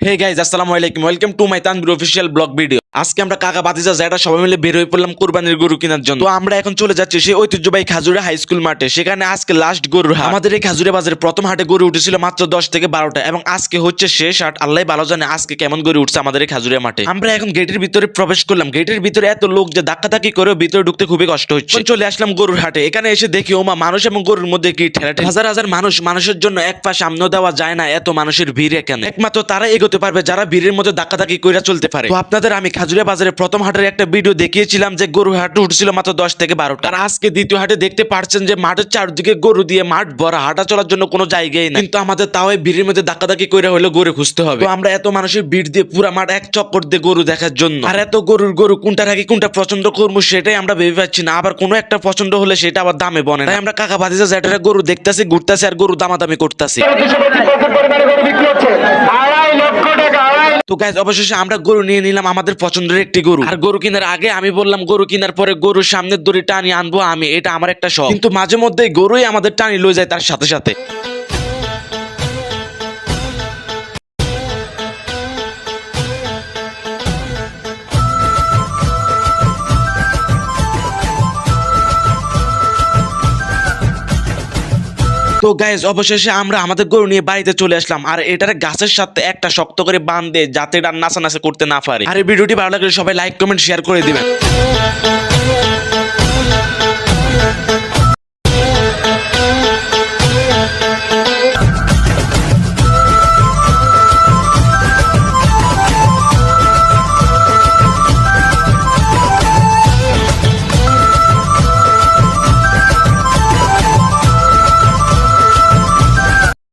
হে guys আসসালামু আলাইকুম। Welcome to my Tanbir official blog video আজকে আমরা কাকা বাতিজা যেটা সবাই মিলে বের হয়ে পড়লাম কুরবানির গরু কেনার জন্য। তো আমরা এখন চলে যাচ্ছি সেই ঐতিহ্যবাহী খাজুরা হাই স্কুল মাঠে। সেখানে আজকে লাস্ট হাট। আমাদের এই খাজুরে বাজারে প্রথম হাটে গরু উঠেছিল মাত্র দশ থেকে বারোটা এবং আজকে হচ্ছে শেষ হাট। আল্লাহ ভালো জানে আজকে কেমন গরু উঠছে আমাদের এই খাজুরে মাঠে। আমরা এখন গেটের ভিতরে প্রবেশ করলাম। গেটের ভিতরে এত লোক যে ধাক্কা ধাক্কি করেও ভিতরে ঢুকতে খুবই কষ্ট হচ্ছে। চলে আসলাম গরুর হাটে। এখানে এসে দেখি, ওমা, মানুষ এবং গরুর মধ্যে কি ঠেলাঠেলি? হাজার হাজার মানুষ, মানুষের জন্য এক পা সামনে দেওয়া যায় না, এত মানুষের ভিড় এখানে। একমাত্র তারা এগোতে পারবে যারা ভিড়ের মধ্যে ধাক্কা ধাক্কি করে চলতে পারে। তো আপনাদের আমি খাজুরিয়া বাজারে প্রথম হাটের একটা ভিডিও দেখিয়েছিলাম যে গরু হাটে উঠছিল মাত্র দশ থেকে বারোটা। আর আজকে দ্বিতীয় হাটে দেখতে পারছেন যে মাঠের চারদিকে গরু দিয়ে মাঠ ভরা হাঁটা চলার জন্য কোনো জায়গায় নেই। কিন্তু আমাদের তাও এই ভিড়ের মধ্যে ধাক্কা ধাক্কি করে হলে গরু খুঁজতে হবে। তো আমরা এত মানুষের ভিড় দিয়ে পুরা মাঠ এক চক্কর দিয়ে গরু দেখার জন্য। আর এত গরুর গরু কোনটা রাখি কোনটা পছন্দ করব সেটাই আমরা ভেবে পাচ্ছি না। আবার কোনো একটা পছন্দ হলে সেটা আবার দামে বনে না। তাই আমরা কাকা ভাতিজা যেটা গরু দেখতেছি ঘুরতেছি আর গরু দামাদামি করতেছি। তো গাইজ অবশেষে আমরা গরু নিয়ে নিলাম আমাদের পছন্দের একটি গরু। আর গরু কেনার আগে আমি বললাম, গরু কেনার পরে গরুর সামনের দড়ি টানি আনব আমি, এটা আমার একটা শখ। কিন্তু মাঝে মধ্যে গরুই আমাদের টানি লয়ে যায় তার সাথে সাথে। তো গাইজ অবশেষে আমরা আমাদের গরু নিয়ে বাড়িতে চলে আসলাম। আর এটার গাছের সাথে একটা শক্ত করে বাঁধে যাতে এটা নাচা নাচা করতে না পারে। আর এই ভিডিওটি ভালো লাগলে সবাই লাইক কমেন্ট শেয়ার করে দিবেন।